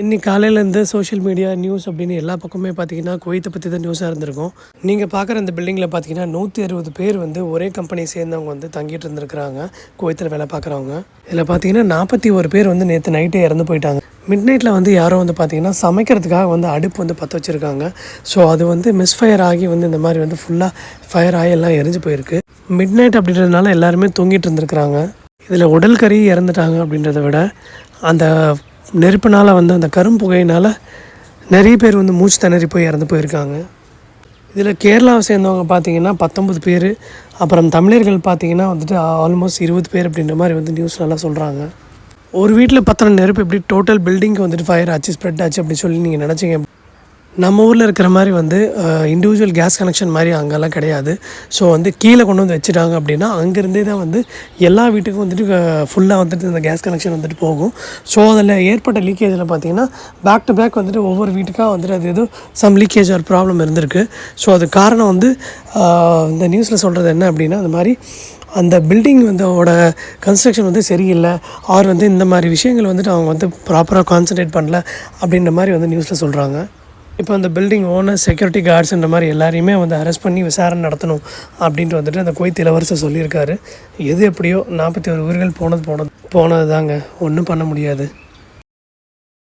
இன்னைக்கு காலையிலேருந்து social media news அப்படின்னு எல்லா பக்கமே பார்த்தீங்கன்னா குவைத்தை பற்றி தான் நியூஸாக இருந்திருக்கும். நீங்கள் பார்க்குற இந்த பில்டிங்கில் பார்த்தீங்கன்னா நூற்றி அறுபது பேர் வந்து ஒரே கம்பெனி சேர்ந்தவங்க வந்து தங்கிட்டு இருந்திருக்கிறாங்க. குவைத்தில் வேலை பார்க்குறவங்க இதில் பார்த்தீங்கன்னா நாற்பத்தி ஒரு பேர் வந்து நேற்று நைட்டே இறந்து போயிட்டாங்க. மிட் நைட்டில் வந்து யாரோ வந்து பார்த்தீங்கன்னா சமைக்கிறதுக்காக வந்து அடுப்பு வந்து பற்ற வச்சுருக்காங்க. ஸோ அது வந்து மிஸ்ஃபயர் ஆகி வந்து இந்த மாதிரி வந்து ஃபுல்லாக ஃபயர் ஆகி எல்லாம் எரிஞ்சு போயிருக்கு. மிட் நைட் அப்படின்றதுனால எல்லாருமே தூங்கிட்டு இருந்திருக்கிறாங்க. இதில் உடல் கறி இறந்துட்டாங்க அப்படின்றத விட அந்த நெருப்புனால் வந்து அந்த கரும்புகையினால் நிறைய பேர் வந்து மூச்சு திணறி போய் இறந்து போயிருக்காங்க. இதில் கேரளாவை சேர்ந்தவங்க பார்த்தீங்கன்னா பத்தொம்பது பேர் அப்புறம் தமிழர்கள் பார்த்தீங்கன்னா வந்துட்டு ஆல்மோஸ்ட் இருபது பேர் அப்படின்ற மாதிரி வந்து நியூஸ் நல்லா சொல்கிறாங்க ஒரு வீட்டில் பத்தின நெருப்பு எப்படி டோட்டல் பில்டிங்க்கு வந்துட்டு ஃபயர் ஆச்சு ஸ்ப்ரெட் ஆச்சு அப்படின்னு சொல்லி நீங்கள் நினச்சிங்க நம்ம ஊரில் இருக்கிற மாதிரி வந்து இண்டிவிஜுவல் கேஸ் கனெக்ஷன் மாதிரி அங்கெல்லாம் கிடையாது. ஸோ வந்து கீழே கொண்டு வந்து வச்சுட்டாங்க அப்படின்னா அங்கேருந்தே தான் வந்து எல்லா வீட்டுக்கும் வந்துட்டு ஃபுல்லாக வந்துட்டு இந்த கேஸ் கனெக்ஷன் வந்துட்டு போகும். ஸோ அதில் ஏற்பட்ட லீக்கேஜில் பார்த்தீங்கன்னா பேக் டு பேக் வந்துட்டு ஒவ்வொரு வீட்டுக்காக வந்துட்டு அது ஏதோ சம் லீக்கேஜ் ஒரு ப்ராப்ளம் இருந்திருக்கு. ஸோ அது காரணம் வந்து இந்த நியூஸில் சொல்கிறது என்ன அப்படின்னா அந்த மாதிரி அந்த பில்டிங் வந்து கன்ஸ்ட்ரக்ஷன் வந்து சரியில்லை. ஆர் வந்து இந்த மாதிரி விஷயங்கள் வந்துட்டு அவங்க வந்து ப்ராப்பராக கான்சன்ட்ரேட் பண்ணல அப்படின்ற மாதிரி வந்து நியூஸில் சொல்கிறாங்க இப்போ அந்த பில்டிங் ஓனர் செக்யூரிட்டி கார்ட்ஸ்ன்ற இந்த மாதிரி எல்லாரையுமே வந்து அரெஸ்ட் பண்ணி விசாரணை நடத்தணும் அப்படின்ட்டு வந்துட்டு அந்த கோயில் இளவரசர் சொல்லியிருக்காரு. எது எப்படியோ நாற்பத்தி ஒரு உயிர்கள் போனது போனது போனது தாங்க ஒன்றும் பண்ண முடியாது.